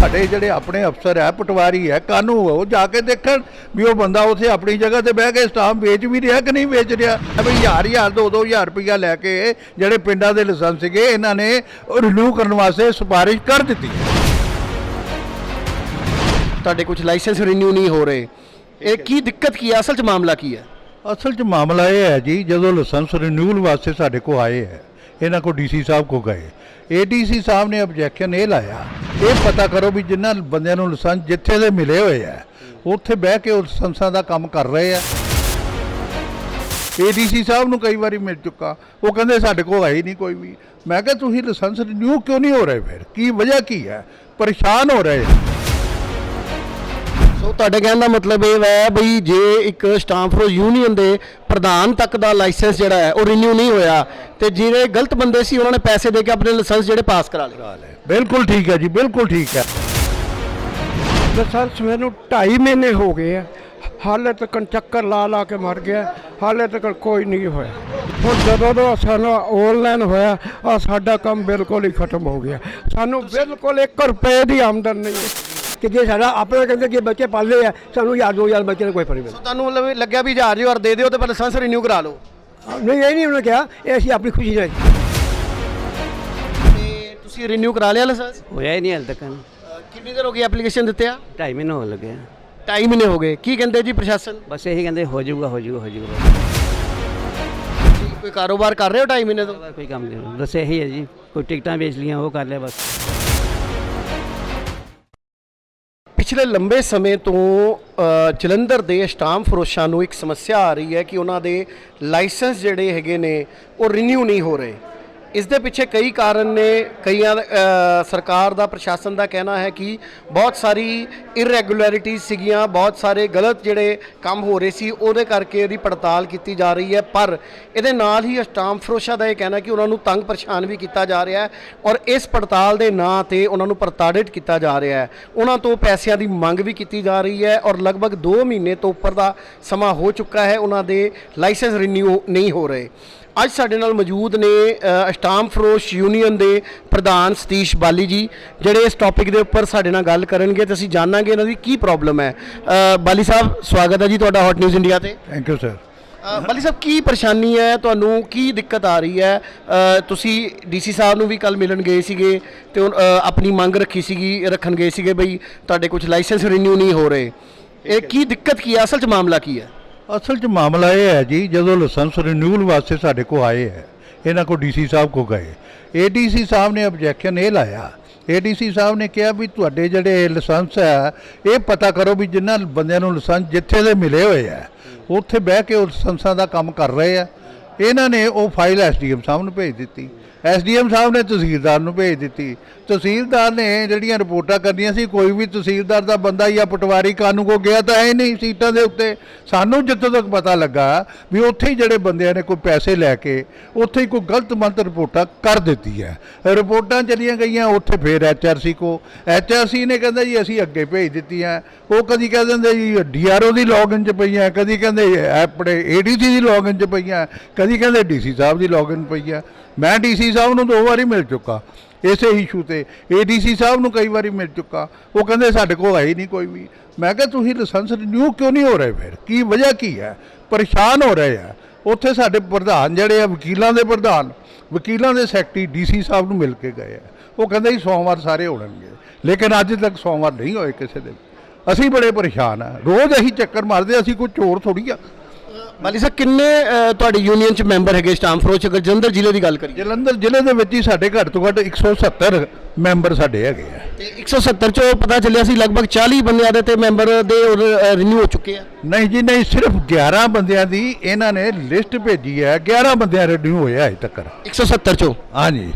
ਸਾਡੇ ਜਿਹੜੇ ਆਪਣੇ ਅਫਸਰ ਹੈ ਪਟਵਾਰੀ ਹੈ ਕਾਨੂੰ ਉਹ ਜਾ ਕੇ ਦੇਖਣ ਵੀ ਉਹ ਬੰਦਾ ਉੱਥੇ ਆਪਣੀ ਜਗ੍ਹਾ ਤੇ ਬਹਿ ਕੇ ਸਟਾਂਪ ਵੇਚ ਵੀ ਰਿਹਾ ਕਿ ਨਹੀਂ ਵੇਚ ਰਿਹਾ। ਵੀ ਹਜ਼ਾਰ ਹਜ਼ਾਰ ਦੋ ਦੋ ਹਜ਼ਾਰ ਰੁਪਈਆ ਲੈ ਕੇ ਜਿਹੜੇ ਪਿੰਡਾਂ ਦੇ ਲਾਇਸੈਂਸ ਸੀਗੇ ਇਹਨਾਂ ਨੇ ਰਿਨਿਊ ਕਰਨ ਵਾਸਤੇ ਸਿਫਾਰਿਸ਼ ਕਰ ਦਿੱਤੀ ਤੁਹਾਡੇ ਕੁਝ ਲਾਇਸੈਂਸ ਰੀਨਿਊ ਨਹੀਂ ਹੋ ਰਹੇ। ਇਹ ਕੀ ਦਿੱਕਤ ਕੀ ਹੈ? ਅਸਲ 'ਚ ਮਾਮਲਾ ਕੀ ਹੈ? ਅਸਲ 'ਚ ਮਾਮਲਾ ਇਹ ਹੈ ਜੀ ਜਦੋਂ ਲਾਇਸੈਂਸ ਰਿਨਿਊਅਲ ਵਾਸਤੇ ਸਾਡੇ ਕੋਲ ਆਏ ਹੈ ਇਹਨਾਂ ਕੋ ਡੀਸੀ ਸਾਹਿਬ ਕੋ ਗਏ। ਏਡੀਸੀ ਸਾਹਿਬ ਨੇ ਆਬਜੈਕਸ਼ਨ ਇਹ ਲਾਇਆ, ਇਹ ਪਤਾ ਕਰੋ ਵੀ ਜਿਨ੍ਹਾਂ ਬੰਦਿਆਂ ਨੂੰ ਲਾਇਸੈਂਸ ਜਿੱਥੇ ਦੇ ਮਿਲੇ ਹੋਏ ਆ, ਉੱਥੇ ਬਹਿ ਕੇ ਉਹ ਲਾਇਸੈਂਸਾਂ ਦਾ ਕੰਮ ਕਰ ਰਹੇ ਆ। ਏਡੀਸੀ ਸਾਹਿਬ ਨੂੰ ਕਈ ਵਾਰੀ ਮਿਲ ਚੁੱਕਾ। ਉਹ ਕਹਿੰਦੇ ਸਾਡੇ ਕੋਲ ਆਈ ਨਹੀਂ ਕੋਈ ਵੀ। ਮੈਂ ਕਿਹਾ, ਤੁਸੀਂ ਲਾਇਸੈਂਸ ਰਿਨਿਊ ਕਿਉਂ ਨਹੀਂ ਹੋ ਰਹੇ ਫਿਰ? ਕੀ ਵਜ੍ਹਾ ਕੀ ਹੈ? ਪਰੇਸ਼ਾਨ ਹੋ ਰਹੇ ਸੋ ਤੁਹਾਡੇ ਕਹਿਣ ਦਾ ਮਤਲਬ ਇਹ ਹੈ ਬਈ ਜੇ ਇੱਕ ਸਟਾਂਪ ਫਰੋਜ਼ ਯੂਨੀਅਨ ਦੇ ਪ੍ਰਧਾਨ ਤੱਕ ਦਾ ਲਾਇਸੈਂਸ ਜਿਹੜਾ ਹੈ ਉਹ ਰੀਨਿਊ ਨਹੀਂ ਹੋਇਆ ਤੇ ਜਿਹੜੇ ਗਲਤ ਬੰਦੇ ਸੀ ਉਹਨਾਂ ਨੇ ਪੈਸੇ ਦੇ ਕੇ ਆਪਣੇ ਲਾਇਸੈਂਸ ਜਿਹੜੇ ਪਾਸ ਕਰਾ ਲਏ। ਬਿਲਕੁਲ ਠੀਕ ਹੈ ਜੀ ਬਿਲਕੁਲ ਠੀਕ ਹੈ। ਲਾਇਸੈਂਸ ਮੈਨੂੰ 2.5 ਮਹੀਨੇ ਹੋ ਗਏ ਆ। ਹਾਲੇ ਤੱਕ ਚੱਕਰ ਲਾ ਲਾ ਕੇ ਮਰ ਗਿਆ ਹਾਲੇ ਤੱਕ ਕੋਈ ਨਹੀਂ ਹੋਇਆ। ਹੁਣ ਜਦੋਂ ਤੋਂ ਸਾਨੂੰ ਆਨਲਾਈਨ ਹੋਇਆ ਆ ਸਾਡਾ ਕੰਮ ਬਿਲਕੁਲ ਹੀ ਖਤਮ ਹੋ ਗਿਆ। ਸਾਨੂੰ ਬਿਲਕੁਲ 1 ਰੁਪਏ ਦੀ ਆਮਦਨ ਨਹੀਂ ਹੈ। ਕਿ ਜੇ ਸਾਡਾ ਆਪਣੇ ਕਹਿੰਦੇ ਕਿ ਬੱਚੇ ਪਾਲਦੇ ਆ ਸਾਨੂੰ ਹਜ਼ਾਰ ਦੋ ਹਜ਼ਾਰ ਬੱਚੇ ਦਾ ਕੋਈ ਫ਼ਰਕ ਸੋ ਤੁਹਾਨੂੰ ਮਤਲਬ ਇਹ ਲੱਗਿਆ ਵੀ ਹਜ਼ਾਰ ਹਜ਼ਾਰ ਦੇ ਦਿਓ ਤੇ ਪਰ ਲਾਇਸੈਂਸ ਰੀਨਿਊ ਕਰਾ ਲਓ। ਨਹੀਂ ਇਹ ਨਹੀਂ ਉਹਨੇ ਕਿਹਾ ਇਹ ਅਸੀਂ ਆਪਣੀ ਖੁਸ਼ੀ ਨਾਲ ਤੇ ਤੁਸੀਂ ਰੀਨਿਊ ਕਰਾ ਲਿਆ ਲਾਇਸੈਂਸ ਹੋਇਆ ਹੀ ਨਹੀਂ ਹਾਲੇ ਤੱਕ। ਕਿੰਨੀ ਦੇਰ ਹੋ ਗਈ ਐਪਲੀਕੇਸ਼ਨ ਦਿੱਤੇ ਆ? ਢਾਈ ਮਹੀਨੇ ਹੋ ਲੱਗੇ ਆ। ਢਾਈ ਮਹੀਨੇ ਹੋ ਗਏ। ਕੀ ਕਹਿੰਦੇ ਜੀ ਪ੍ਰਸ਼ਾਸਨ? ਬਸ ਇਹੀ ਕਹਿੰਦੇ ਹੋ ਜਾਊਗਾ ਹੋ ਜਾਊਗਾ ਹੋ ਜਾਊਗਾ। ਕੋਈ ਕਾਰੋਬਾਰ ਕਰ ਰਹੇ ਹੋ ਢਾਈ ਮਹੀਨੇ ਤੋਂ? ਕੋਈ ਕੰਮ ਨਹੀਂ ਬਸ ਇਹੀ ਹੈ ਜੀ। ਕੋਈ ਟਿਕਟਾਂ ਵੇਚ ਲੀਆਂ ਉਹ ਕਰ ਲਿਆ ਬਸ। ਪਿਛਲੇ ਲੰਬੇ ਸਮੇਂ ਤੋਂ ਜਲੰਧਰ ਦੇ ਸਟਾਂਪ ਫਰੋਸ਼ਾਂ ਨੂੰ ਇੱਕ ਸਮੱਸਿਆ ਆ ਰਹੀ ਹੈ ਕਿ ਉਹਨਾਂ ਦੇ ਲਾਇਸੈਂਸ ਜਿਹੜੇ ਹੈਗੇ ਨੇ, ਉਹ ਰੀਨਿਊ ਨਹੀਂ ਹੋ ਰਹੇ। ਇਸ ਦੇ ਪਿੱਛੇ ਕਈ ਕਾਰਨ ਨੇ, ਕਈਆਂ ਸਰਕਾਰ ਦਾ, ਪ੍ਰਸ਼ਾਸਨ ਦਾ ਕਹਿਣਾ ਹੈ ਕਿ ਬਹੁਤ ਸਾਰੀ ਇਰੈਗੂਲੈਰਿਟੀਜ਼ ਸੀਗੀਆਂ, ਬਹੁਤ ਸਾਰੇ ਗਲਤ ਜਿਹੜੇ ਕੰਮ ਹੋ ਰਹੇ ਸੀ, ਉਹਦੇ ਕਰਕੇ ਇਹਦੀ ਪੜਤਾਲ ਕੀਤੀ ਜਾ ਰਹੀ ਹੈ। ਪਰ ਇਹਦੇ ਨਾਲ ਹੀ ਸਟਾਂਪ ਫਰੋਸ਼ਾ ਦਾ ਇਹ ਕਹਿਣਾ ਕਿ ਉਹਨਾਂ ਨੂੰ ਤੰਗ ਪਰੇਸ਼ਾਨ ਵੀ ਕੀਤਾ ਜਾ ਰਿਹਾ ਹੈ ਔਰ ਇਸ ਪੜਤਾਲ ਦੇ ਨਾਂ ਤੇ ਉਹਨਾਂ ਨੂੰ ਪ੍ਰਤਾੜਿਤ ਕੀਤਾ ਜਾ ਰਿਹਾ ਹੈ। ਉਹਨਾਂ ਤੋਂ ਪੈਸਿਆਂ ਦੀ ਮੰਗ ਵੀ ਕੀਤੀ ਜਾ ਰਹੀ ਹੈ ਔਰ ਲਗਭਗ 2 ਮਹੀਨੇ ਤੋਂ ਉੱਪਰ ਦਾ ਸਮਾਂ ਹੋ ਚੁੱਕਾ ਹੈ, ਉਹਨਾਂ ਦੇ ਲਾਇਸੈਂਸ ਰੀਨਿਊ ਨਹੀਂ ਹੋ ਰਹੇ। ਅੱਜ ਸਾਡੇ ਨਾਲ ਮੌਜੂਦ ਨੇ ਅ, ਸਟਾਂਪ ਫਰੋਸ਼ ਯੂਨੀਅਨ ਦੇ ਪ੍ਰਧਾਨ ਸਤੀਸ਼ ਬਾਲੀ ਜੀ ਜਿਹੜੇ ਇਸ ਟੌਪਿਕ ਦੇ ਉੱਪਰ ਸਾਡੇ ਨਾਲ ਗੱਲ ਕਰਨਗੇ ਤੇ ਅਸੀਂ ਜਾਣਾਂਗੇ ਇਹਨਾਂ ਦੀ ਕੀ ਪ੍ਰੋਬਲਮ ਹੈ। ਬਾਲੀ ਸਾਹਿਬ ਸਵਾਗਤ ਹੈ ਜੀ ਤੁਹਾਡਾ ਹੌਟ ਨਿਊਜ਼ ਇੰਡੀਆ ਤੇ। Thank you sir Bali Sahib ਕੀ ਪਰੇਸ਼ਾਨੀ ਹੈ? ਤੁਹਾਨੂੰ ਕੀ ਦਿੱਕਤ ਆ ਰਹੀ ਹੈ? ਤੁਸੀਂ ਡੀਸੀ ਸਾਹਿਬ ਨੂੰ ਵੀ ਕੱਲ ਮਿਲਣ ਗਏ ਸੀਗੇ ਤੇ ਆਪਣੀ ਮੰਗ ਰੱਖੀ ਸੀਗੀ ਰੱਖਣ ਗਏ ਸੀਗੇ ਬਈ ਤੁਹਾਡੇ ਕੁਝ ਲਾਇਸੈਂਸ ਰੀਨਿਊ ਨਹੀਂ ਹੋ ਰਹੇ। ਇਹ ਕੀ ਦਿੱਕਤ ਕੀ ਹੈ? ਅਸਲ 'ਚ ਮਾਮਲਾ ਕੀ ਹੈ? ਅਸਲ 'ਚ ਮਾਮਲਾ ਇਹ ਹੈ ਜੀ, ਜਦੋਂ ਲਾਇਸੈਂਸ ਰਿਨਿਊਅਲ ਵਾਸਤੇ ਸਾਡੇ ਕੋਲ ਆਏ ਹੈ, ਇਹਨਾਂ ਕੋ ਡੀਸੀ ਸਾਹਿਬ ਕੋ ਗਏ। ਏਡੀਸੀ ਸਾਹਿਬ ਨੇ ਆਬਜੈਕਸ਼ਨ ਇਹ ਲਾਇਆ। ਏਡੀਸੀ ਸਾਹਿਬ ਨੇ ਕਿਹਾ ਵੀ ਤੁਹਾਡੇ ਜਿਹੜੇ ਲਾਇਸੈਂਸ ਹੈ, ਇਹ ਪਤਾ ਕਰੋ ਵੀ ਜਿਨ੍ਹਾਂ ਬੰਦਿਆਂ ਨੂੰ ਲਾਇਸੈਂਸ ਜਿੱਥੇ ਦੇ ਮਿਲੇ ਹੋਏ ਆ ਉੱਥੇ ਬਹਿ ਕੇ ਉਹ ਲਾਇਸੈਂਸਾਂ ਦਾ ਕੰਮ ਕਰ ਰਹੇ ਆ ਇਹਨਾਂ ਨੇ ਉਹ ਫਾਈਲ ਐਸਡੀਐਮ ਸਾਹਿਬ ਨੂੰ ਭੇਜ ਦਿੱਤੀ। ਐਸਡੀਐਮ ਸਾਹਿਬ ਨੇ ਤਹਿਸੀਲਦਾਰ ਨੂੰ ਭੇਜ ਦਿੱਤੀ। ਤਹਿਸੀਲਦਾਰ ਨੇ ਜਿਹੜੀਆਂ ਰਿਪੋਰਟਾਂ ਕਰਨੀਆਂ ਸੀ, ਕੋਈ ਵੀ ਤਹਿਸੀਲਦਾਰ ਦਾ ਬੰਦਾ ਜਾਂ ਪਟਵਾਰੀ ਕਾਨੂੰ ਕੋ ਗਿਆ ਤਾਂ ਹੈ ਨਹੀਂ ਸੀਟਾਂ ਦੇ ਉੱਤੇ। ਸਾਨੂੰ ਜਿੱਥੋਂ ਤੱਕ ਪਤਾ ਲੱਗਾ ਵੀ ਉੱਥੇ ਹੀ ਜਿਹੜੇ ਬੰਦਿਆਂ ਨੇ ਕੋਈ ਪੈਸੇ ਲੈ ਕੇ ਉੱਥੇ ਹੀ ਕੋਈ ਗਲਤ ਮੰਤ ਰਿਪੋਰਟਾਂ ਕਰ ਦਿੱਤੀ ਹੈ। ਰਿਪੋਰਟਾਂ ਚਲੀਆਂ ਗਈਆਂ, ਉੱਥੇ ਫੇਰ ਐਚਆਰਸੀ ਕੋ। ਐਚਆਰਸੀ ਨੇ ਕਹਿੰਦਾ ਜੀ, ਅਸੀਂ ਅੱਗੇ ਭੇਜ ਦਿੱਤੀਆਂ। ਉਹ ਕਦੀ ਕਹਿ ਦਿੰਦੇ ਜੀ ਡੀਆਰਓ ਦੀ ਲੌਗਇਨ ਚ ਪਈਆਂ, ਕਦੀ ਕਹਿੰਦੇ ਆਪਣੇ ਏਡੀਸੀ ਦੀ ਲੌਗਇਨ ਚ ਪਈਆਂ, ਕਦੀ ਕਹਿੰਦੇ ਡੀਸੀ ਸਾਹਿਬ ਦੀ ਲੌਗਇਨ ਪਈ ਆ ਮੈਂ ਡੀਸੀ ਸਾਹਿਬ ਨੂੰ ਦੋ ਵਾਰੀ ਮਿਲ ਚੁੱਕਾ, ਇਸੇ ਇਸ਼ੂ ਤੇ। ਏਡੀਸੀ ਸਾਹਿਬ ਨੂੰ ਕਈ ਵਾਰੀ ਮਿਲ ਚੁੱਕਾ। ਉਹ ਕਹਿੰਦੇ, ਸਾਡੇ ਕੋਲ ਆਈ ਨਹੀਂ ਕੋਈ ਵੀ। ਮੈਂ ਕਿਹਾ, ਤੁਸੀਂ ਲਾਇਸੈਂਸ ਰਿਨਿਊ ਕਿਉਂ ਨਹੀਂ ਹੋ ਰਹੇ ਫਿਰ? ਕੀ ਵਜ੍ਹਾ ਕੀ ਹੈ? ਪਰੇਸ਼ਾਨ ਹੋ ਰਹੇ ਆ। ਉੱਥੇ ਸਾਡੇ ਪ੍ਰਧਾਨ ਜਿਹੜੇ ਆ, ਵਕੀਲਾਂ ਦੇ ਪ੍ਰਧਾਨ, ਵਕੀਲਾਂ ਦੇ ਸੈਕਟਰੀ ਡੀਸੀ ਸਾਹਿਬ ਨੂੰ ਮਿਲ ਕੇ ਗਏ ਆ। ਉਹ ਕਹਿੰਦੇ, ਜੀ, ਸੋਮਵਾਰ ਸਾਰੇ ਹੋਣਗੇ। ਲੇਕਿਨ ਅੱਜ ਤੱਕ ਸੋਮਵਾਰ ਨਹੀਂ ਹੋਏ ਕਿਸੇ ਦੇ ਅਸੀਂ ਬੜੇ ਪਰੇਸ਼ਾਨ ਆ। ਰੋਜ਼ ਅਸੀਂ ਚੱਕਰ ਮਾਰਦੇ ਅਸੀਂ ਕੋਈ ਚੋਰ ਥੋੜੀ ਆ। ਬਾਲੀ ਸਾਹਿਬ ਕਿੰਨੇ ਅ, ਤੁਹਾਡੀ ਯੂਨੀਅਨ 'ਚ ਮੈਂਬਰ ਹੈਗੇ ਸਟਾਂਪ ਫਰੋਸ਼ ਅਗਰ ਜਲੰਧਰ ਜ਼ਿਲ੍ਹੇ ਦੀ ਗੱਲ ਕਰੀਏ। ਜਲੰਧਰ ਜ਼ਿਲ੍ਹੇ ਦੇ ਵਿੱਚ ਹੀ ਸਾਡੇ ਘੱਟ ਤੋਂ ਘੱਟ 170 ਮੈਂਬਰ ਸਾਡੇ ਹੈਗੇ ਆ। ਤੇ 170 ਚੋਂ ਪਤਾ ਚੱਲਿਆ ਸੀ ਲਗਭਗ 40 ਬੰਦਿਆਂ ਦੇ ਤੇ ਮੈਂਬਰ ਦੇ ਰੀਨਿਊ ਹੋ ਚੁੱਕੇ ਆ। ਨਹੀਂ ਜੀ ਨਹੀਂ ਸਿਰਫ 11 ਬੰਦਿਆਂ ਦੀ ਇਹਨਾਂ ਨੇ ਲਿਸਟ ਭੇਜੀ ਹੈ। 11 ਬੰਦਿਆਂ ਰਿਨਿਊ ਹੋਇਆ ਅਜੇ ਤੱਕ 170 ਚੋਂ? ਹਾਂਜੀ।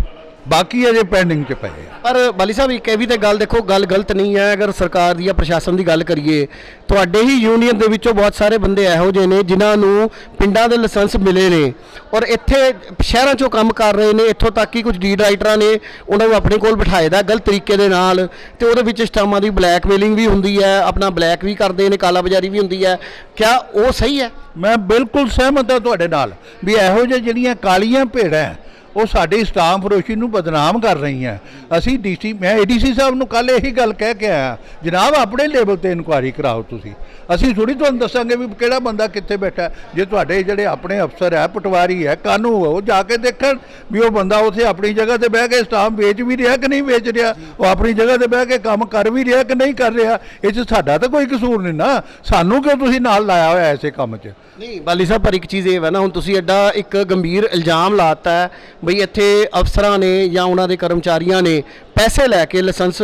ਬਾਕੀ ਅਜੇ ਪੈਂਡਿੰਗ 'ਚ ਪਏ ਆ। ਪਰ ਬਾਲੀ ਸਾਹਿਬ ਇੱਕ ਇਹ ਵੀ ਤੇ ਗੱਲ ਦੇਖੋ ਗੱਲ ਗਲਤ ਨਹੀਂ ਹੈ। ਅਗਰ ਸਰਕਾਰ ਦੀ ਜਾਂ ਪ੍ਰਸ਼ਾਸਨ ਦੀ ਗੱਲ ਕਰੀਏ ਤੁਹਾਡੇ ਹੀ ਯੂਨੀਅਨ ਦੇ ਵਿੱਚੋਂ ਬਹੁਤ ਸਾਰੇ ਬੰਦੇ ਇਹੋ ਜਿਹੇ ਨੇ ਜਿਨ੍ਹਾਂ ਨੂੰ ਪਿੰਡਾਂ ਦੇ ਲਾਇਸੈਂਸ ਮਿਲੇ ਨੇ। ਔਰ ਇੱਥੇ ਸ਼ਹਿਰਾਂ 'ਚੋਂ ਕੰਮ ਕਰ ਰਹੇ ਨੇ ਇੱਥੋਂ ਤੱਕ ਕਿ ਕੁਝ ਡੀਡ ਰਾਈਟਰਾਂ ਨੇ ਉਹਨਾਂ ਨੂੰ ਆਪਣੇ ਕੋਲ ਬਿਠਾਏ ਦਾ ਗਲਤ ਤਰੀਕੇ ਦੇ ਨਾਲ। ਤੇ ਉਹਦੇ ਵਿੱਚ ਸਟਾਮਾਂ ਦੀ ਬਲੈਕਮੇਲਿੰਗ ਵੀ ਹੁੰਦੀ ਹੈ ਆਪਣਾ ਬਲੈਕ ਵੀ ਕਰਦੇ ਨੇ ਕਾਲਾ ਬਾਜ਼ਾਰੀ ਵੀ ਹੁੰਦੀ ਹੈ। ਕਿਆ ਉਹ ਸਹੀ ਹੈ? ਮੈਂ ਬਿਲਕੁਲ ਸਹਿਮਤ ਹਾਂ ਤੁਹਾਡੇ ਨਾਲ ਵੀ ਇਹੋ ਜਿਹੇ ਜਿਹੜੀਆਂ ਕਾਲੀਆਂ ਭੇੜਾਂ ਹੈ, ਉਹ ਸਾਡੀ ਸਟਾਮ ਫਰੋਸ਼ੀ ਨੂੰ ਬਦਨਾਮ ਕਰ ਰਹੀਆਂ। ਅਸੀਂ ਡੀਸੀ, ਮੈਂ ਏਡੀਸੀ ਸਾਹਿਬ ਨੂੰ ਕੱਲ ਇਹੀ ਗੱਲ ਕਹਿ ਕੇ ਆਇਆ, ਜਨਾਬ, ਆਪਣੇ ਲੈਵਲ ਤੇ ਇਨਕੁਆਇਰੀ ਕਰਾਓ ਤੁਸੀਂ। ਅਸੀਂ ਥੋੜੀ ਤੁਹਾਨੂੰ ਦੱਸਾਂਗੇ ਵੀ ਕਿਹੜਾ ਬੰਦਾ ਕਿੱਥੇ ਬੈਠਾ ਜੇ ਤੁਹਾਡੇ ਜਿਹੜੇ ਆਪਣੇ ਅਫਸਰ ਹੈ, ਪਟਵਾਰੀ ਹੈ ਕਾਨੂੰ ਉਹ ਜਾ ਕੇ ਦੇਖਣ ਵੀ ਉਹ ਬੰਦਾ ਉੱਥੇ ਆਪਣੀ ਜਗ੍ਹਾ ਤੇ ਬਹਿ ਕੇ ਸਟਾਮ ਵੇਚ ਵੀ ਰਿਹਾ ਕਿ ਨਹੀਂ ਵੇਚ ਰਿਹਾ। ਉਹ ਆਪਣੀ ਜਗ੍ਹਾ ਤੇ ਬਹਿ ਕੇ ਕੰਮ ਕਰ ਵੀ ਰਿਹਾ ਕਿ ਨਹੀਂ ਕਰ ਰਿਹਾ। ਇਹ 'ਚ ਸਾਡਾ ਤਾਂ ਕੋਈ ਕਸੂਰ ਨਹੀਂ ਨਾ। ਸਾਨੂੰ ਕਿਉਂ ਤੁਸੀਂ ਨਾਲ ਲਾਇਆ ਹੋਇਆ ਐਸੇ ਕੰਮ 'ਚ? ਨਹੀਂ, ਬਾਲੀ ਸਾਹਿਬ, ਪਰ ਇੱਕ ਚੀਜ਼ ਇਹ ਹੈ ਨਾ, ਹੁਣ ਤੁਸੀਂ ਐਡਾ ਇੱਕ ਗੰਭੀਰ ਇਲਜ਼ਾਮ ਲਾਤਾ ਹੈ ਬਈ ਇੱਥੇ ਅਫਸਰਾਂ ਨੇ ਜਾਂ ਉਹਨਾਂ ਦੇ ਕਰਮਚਾਰੀਆਂ ਨੇ ਪੈਸੇ ਲੈ ਕੇ ਲਾਇਸੈਂਸ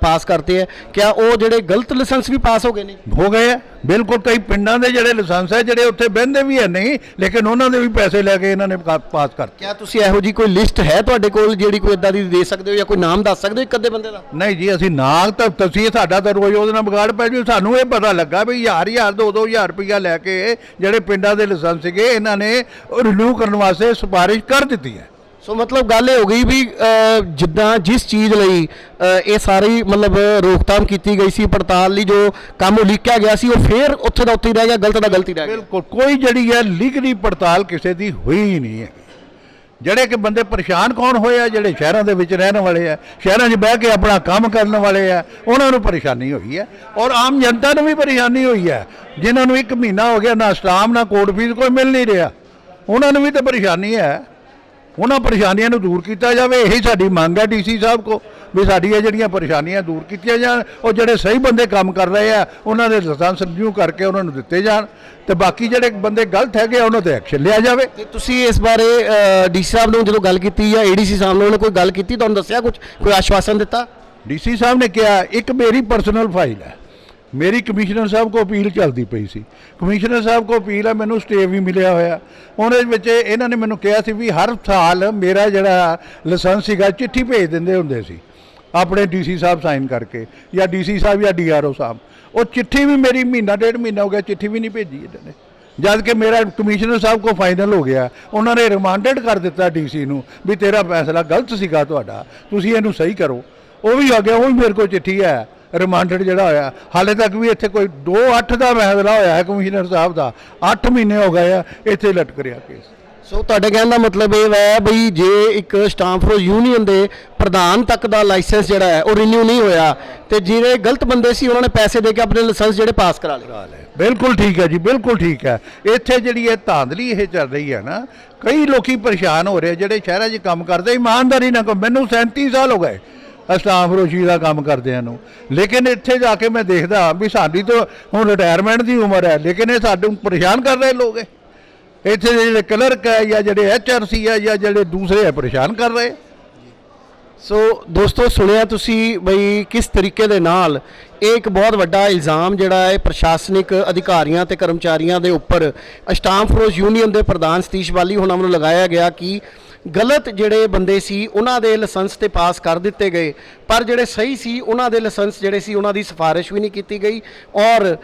ਪਾਸ ਕਰਤੇ ਹੈ ਕਿਆ ਉਹ ਜਿਹੜੇ ਗਲਤ ਲਾਇਸੈਂਸ ਵੀ ਪਾਸ ਹੋ ਗਏ ਨੇ? ਹੋ ਗਏ ਆ। ਬਿਲਕੁਲ ਕਈ ਪਿੰਡਾਂ ਦੇ ਜਿਹੜੇ ਲਾਇਸੈਂਸ ਹੈ ਜਿਹੜੇ ਉੱਥੇ ਬਹਿੰਦੇ ਵੀ ਹੈ ਨਹੀਂ ਲੇਕਿਨ ਉਹਨਾਂ ਦੇ ਵੀ ਪੈਸੇ ਲੈ ਕੇ ਇਹਨਾਂ ਨੇ ਪਾਸ ਕਰਤੇ। ਕਿਆ ਤੁਸੀਂ ਇਹੋ ਜੀ ਕੋਈ ਲਿਸਟ ਹੈ ਤੁਹਾਡੇ ਕੋਲ ਜਿਹੜੀ ਕੋਈ ਇਦਾਂ ਦੀ ਦੇ ਸਕਦੇ ਹੋ ਜਾਂ ਕੋਈ ਨਾਮ ਦੱਸ ਸਕਦੇ ਹੋ ਇੱਕ ਅੱਧੇ ਬੰਦੇ ਦਾ? ਨਹੀਂ ਜੀ ਅਸੀਂ ਨਾਗ ਤਾਂ ਤੁਸੀਂ ਸਾਡਾ ਤਾਂ ਰੋਜ਼ ਉਹਦੇ ਨਾਲ ਵਿਗਾੜ ਪੈ ਜੂ। ਸਾਨੂੰ ਇਹ ਪਤਾ ਲੱਗਾ ਵੀ ਹਜ਼ਾਰ ਹਜ਼ਾਰ ਦੋ ਦੋ ਹਜ਼ਾਰ ਰੁਪਈਆ ਲੈ ਕੇ ਜਿਹੜੇ ਪਿੰਡਾਂ ਦੇ ਲਾਇਸੈਂਸ ਸੀਗੇ ਇਹਨਾਂ ਨੇ ਰਿਨਿਊ ਕਰਨ ਵਾਸਤੇ ਸਿਫਾਰਿਸ਼ ਕਰ ਦਿੱਤੀ ਹੈ। ਸੋ ਮਤਲਬ ਗੱਲ ਇਹ ਹੋ ਗਈ ਵੀ ਜਿੱਦਾਂ ਜਿਸ ਚੀਜ਼ ਲਈ ਇਹ ਸਾਰੀ ਮਤਲਬ ਰੋਕਥਾਮ ਕੀਤੀ ਗਈ ਸੀ, ਪੜਤਾਲ ਲਈ ਜੋ ਕੰਮ ਉਲੀਕਿਆ ਗਿਆ ਸੀ, ਉਹ ਫੇਰ ਉੱਥੇ ਦਾ ਉੱਥੇ ਰਹਿ ਗਿਆ, ਗਲਤ ਦਾ ਗਲਤੀ ਰਹਿ ਗਿਆ। ਬਿਲਕੁਲ, ਕੋਈ ਜਿਹੜੀ ਹੈ ਲੀਗਲੀ ਪੜਤਾਲ ਕਿਸੇ ਦੀ ਹੋਈ ਹੀ ਨਹੀਂ ਹੈ। ਜਿਹੜੇ ਕਿ ਬੰਦੇ ਪਰੇਸ਼ਾਨ ਕੌਣ ਹੋਏ ਆ, ਜਿਹੜੇ ਸ਼ਹਿਰਾਂ ਦੇ ਵਿੱਚ ਰਹਿਣ ਵਾਲੇ ਆ, ਸ਼ਹਿਰਾਂ 'ਚ ਬਹਿ ਕੇ ਆਪਣਾ ਕੰਮ ਕਰਨ ਵਾਲੇ ਆ, ਉਹਨਾਂ ਨੂੰ ਪਰੇਸ਼ਾਨੀ ਹੋਈ ਹੈ। ਔਰ ਆਮ ਜਨਤਾ ਨੂੰ ਵੀ ਪਰੇਸ਼ਾਨੀ ਹੋਈ ਹੈ, ਜਿਨ੍ਹਾਂ ਨੂੰ ਇੱਕ ਮਹੀਨਾ ਹੋ ਗਿਆ ਨਾ ਸਟਾਮ ਨਾ ਕੋਰਟ ਫੀਸ ਕੋਈ ਮਿਲ ਨਹੀਂ ਰਿਹਾ। ਉਹਨਾਂ ਨੂੰ ਵੀ ਤਾਂ ਪਰੇਸ਼ਾਨੀ ਹੈ। ਉਹਨਾਂ ਪਰੇਸ਼ਾਨੀਆਂ ਨੂੰ ਦੂਰ ਕੀਤਾ ਜਾਵੇ ਇਹੀ ਸਾਡੀ ਮੰਗ ਹੈ ਡੀਸੀ ਸਾਹਿਬ ਕੋ ਵੀ ਸਾਡੀਆਂ ਜਿਹੜੀਆਂ ਪਰੇਸ਼ਾਨੀਆਂ ਦੂਰ ਕੀਤੀਆਂ ਜਾਣ ਉਹ ਜਿਹੜੇ ਸਹੀ ਬੰਦੇ ਕੰਮ ਕਰ ਰਹੇ ਆ ਉਹਨਾਂ ਦੇ ਲਾਇਸੈਂਸ ਰਿਨਿਊ ਕਰਕੇ ਉਹਨਾਂ ਨੂੰ ਦਿੱਤੇ ਜਾਣ ਤੇ ਬਾਕੀ ਜਿਹੜੇ ਬੰਦੇ ਗਲਤ ਹੈਗੇ ਉਹਨਾਂ ਤੇ ਐਕਸ਼ਨ ਲਿਆ ਜਾਵੇ। ਤੇ ਤੁਸੀਂ ਇਸ ਬਾਰੇ ਡੀਸੀ ਸਾਹਿਬ ਨੂੰ ਜਦੋਂ ਗੱਲ ਕੀਤੀ ਜਾਂ ਏਡੀਸੀ ਸਾਹਿਬ ਉਹਨੇ ਕੋਈ ਗੱਲ ਕੀਤੀ ਤੁਹਾਨੂੰ ਦੱਸਿਆ ਕੁਝ ਕੋਈ ਆਸ਼ਵਾਸਨ ਦਿੱਤਾ? ਡੀਸੀ ਸਾਹਿਬ ਨੇ ਕਿਹਾ ਇੱਕ ਮੇਰੀ ਪਰਸਨਲ ਫਾਈਲ ਹੈ। ਮੇਰੀ ਕਮਿਸ਼ਨਰ ਸਾਹਿਬ ਕੋ ਅਪੀਲ ਚੱਲਦੀ ਪਈ ਸੀ। ਕਮਿਸ਼ਨਰ ਸਾਹਿਬ ਕੋ ਅਪੀਲ ਆ, ਮੈਨੂੰ ਸਟੇ ਵੀ ਮਿਲਿਆ ਹੋਇਆ। ਉਹਦੇ ਵਿੱਚ ਇਹਨਾਂ ਨੇ ਮੈਨੂੰ ਕਿਹਾ ਸੀ ਵੀ ਹਰ ਸਾਲ ਮੇਰਾ ਜਿਹੜਾ ਲਾਇਸੈਂਸ ਸੀਗਾ, ਚਿੱਠੀ ਭੇਜ ਦਿੰਦੇ ਹੁੰਦੇ ਸੀ। ਆਪਣੇ ਡੀਸੀ ਸਾਹਿਬ ਸਾਈਨ ਕਰਕੇ, ਜਾਂ ਡੀਸੀ ਸਾਹਿਬ ਜਾਂ ਡੀਆਰਓ ਸਾਹਿਬ। ਉਹ ਚਿੱਠੀ ਵੀ ਮੇਰੀ ਮਹੀਨਾ, ਡੇਢ ਮਹੀਨਾ ਹੋ ਗਿਆ, ਚਿੱਠੀ ਵੀ ਨਹੀਂ ਭੇਜੀ ਇਹਨਾਂ ਨੇ। ਜਦ ਕਿ ਮੇਰਾ ਕਮਿਸ਼ਨਰ ਸਾਹਿਬ ਕੋ ਫਾਈਨਲ ਹੋ ਗਿਆ। ਉਹਨਾਂ ਨੇ ਰਿਮਾਂਡਡ ਕਰ ਦਿੱਤਾ ਡੀਸੀ ਨੂੰ ਵੀ ਤੇਰਾ ਫੈਸਲਾ ਗਲਤ ਸੀਗਾ ਤੁਹਾਡਾ, ਤੁਸੀਂ ਇਹਨੂੰ ਸਹੀ ਕਰੋ। ਉਹ ਵੀ ਆ ਗਿਆ, ਉਹ ਵੀ ਮੇਰੇ ਕੋਲ ਚਿੱਠੀ ਹੈ। ਰਿਮਾਂਡਡ ਜਿਹੜਾ ਹੋਇਆ। ਹਾਲੇ ਤੱਕ ਵੀ ਇੱਥੇ ਕੋਈ 2-8 ਦਾ ਫੈਸਲਾ ਹੋਇਆ ਹੈ ਕਮਿਸ਼ਨਰ ਸਾਹਿਬ ਦਾ। 8 ਮਹੀਨੇ ਹੋ ਗਏ ਆ ਇੱਥੇ ਲਟਕ ਰਿਹਾ ਕੇਸ। ਸੋ ਤੁਹਾਡੇ ਕਹਿਣ ਦਾ ਮਤਲਬ ਇਹ ਹੈ ਬਈ ਜੇ ਇੱਕ ਸਟਾਂਪ ਫਰੋਜ਼ ਯੂਨੀਅਨ ਦੇ ਪ੍ਰਧਾਨ ਤੱਕ ਦਾ ਲਾਇਸੈਂਸ ਜਿਹੜਾ ਹੈ ਉਹ ਰੀਨਿਊ ਨਹੀਂ ਹੋਇਆ ਤੇ ਜਿਹੜੇ ਗਲਤ ਬੰਦੇ ਸੀ ਉਹਨਾਂ ਨੇ ਪੈਸੇ ਦੇ ਕੇ ਆਪਣੇ ਲਾਇਸੈਂਸ ਜਿਹੜੇ ਪਾਸ ਕਰਾ ਲਏ। ਬਿਲਕੁਲ ਠੀਕ ਹੈ ਜੀ ਬਿਲਕੁਲ ਠੀਕ ਹੈ। ਇੱਥੇ ਜਿਹੜੀ ਇਹ ਧਾਂਦਲੀ ਇਹ ਚੱਲ ਰਹੀ ਹੈ ਨਾ ਕਈ ਲੋਕੀ ਪਰੇਸ਼ਾਨ ਹੋ ਰਹੇ ਜਿਹੜੇ ਸ਼ਹਿਰਾਂ 'ਚ ਕੰਮ ਕਰਦੇ ਇਮਾਨਦਾਰੀ ਨਾਲ ਮੈਨੂੰ 37 ਸਾਲ ਹੋ ਗਏ। ਅਸਟਾਮ ਫਰੋਸ਼ੀ ਦਾ ਕੰਮ ਕਰਦਿਆਂ ਨੂੰ ਲੇਕਿਨ ਇੱਥੇ ਜਾ ਕੇ ਮੈਂ ਦੇਖਦਾ ਵੀ ਸਾਡੀ ਤਾਂ ਹੁਣ ਰਿਟਾਇਰਮੈਂਟ ਦੀ ਉਮਰ ਹੈ, ਲੇਕਿਨ ਇਹ ਸਾਨੂੰ ਪਰੇਸ਼ਾਨ ਕਰ ਰਹੇ ਲੋਕ ਇੱਥੇ ਦੇ ਜਿਹੜੇ ਕਲਰਕ ਹੈ ਜਾਂ ਜਿਹੜੇ ਐਚਆਰਸੀ ਹੈ ਜਾਂ ਜਿਹੜੇ ਦੂਸਰੇ ਹੈ, ਪਰੇਸ਼ਾਨ ਕਰ ਰਹੇ। ਸੋ ਦੋਸਤੋ, ਸੁਣਿਆ ਤੁਸੀਂ ਬਈ ਕਿਸ ਤਰੀਕੇ ਦੇ ਨਾਲ ਇਹ ਇੱਕ ਬਹੁਤ ਵੱਡਾ ਇਲਜ਼ਾਮ ਜਿਹੜਾ ਹੈ ਪ੍ਰਸ਼ਾਸਨਿਕ ਅਧਿਕਾਰੀਆਂ ਤੇ ਕਰਮਚਾਰੀਆਂ ਦੇ ਉੱਪਰ ਸਟਾਂਪ ਫਰੋਜ਼ ਯੂਨੀਅਨ ਦੇ ਪ੍ਰਧਾਨ ਸਤੀਸ਼ ਵਾਲੀ ਹੁਣਾਂ ਵੱਲੋਂ ਲਗਾਇਆ ਗਿਆ ਕਿ ਗਲਤ ਜਿਹੜੇ ਬੰਦੇ ਸੀ ਉਹਨਾਂ ਦੇ ਲਾਇਸੈਂਸ ਤੇ ਪਾਸ ਕਰ ਦਿੱਤੇ ਗਏ। ਪਰ ਜਿਹੜੇ ਸਹੀ ਸੀ ਉਹਨਾਂ ਦੇ ਲਾਇਸੈਂਸ ਜਿਹੜੇ ਸੀ ਉਹਨਾਂ ਦੀ ਸਿਫਾਰਿਸ਼ ਵੀ ਨਹੀਂ ਕੀਤੀ ਗਈ। ਔਰ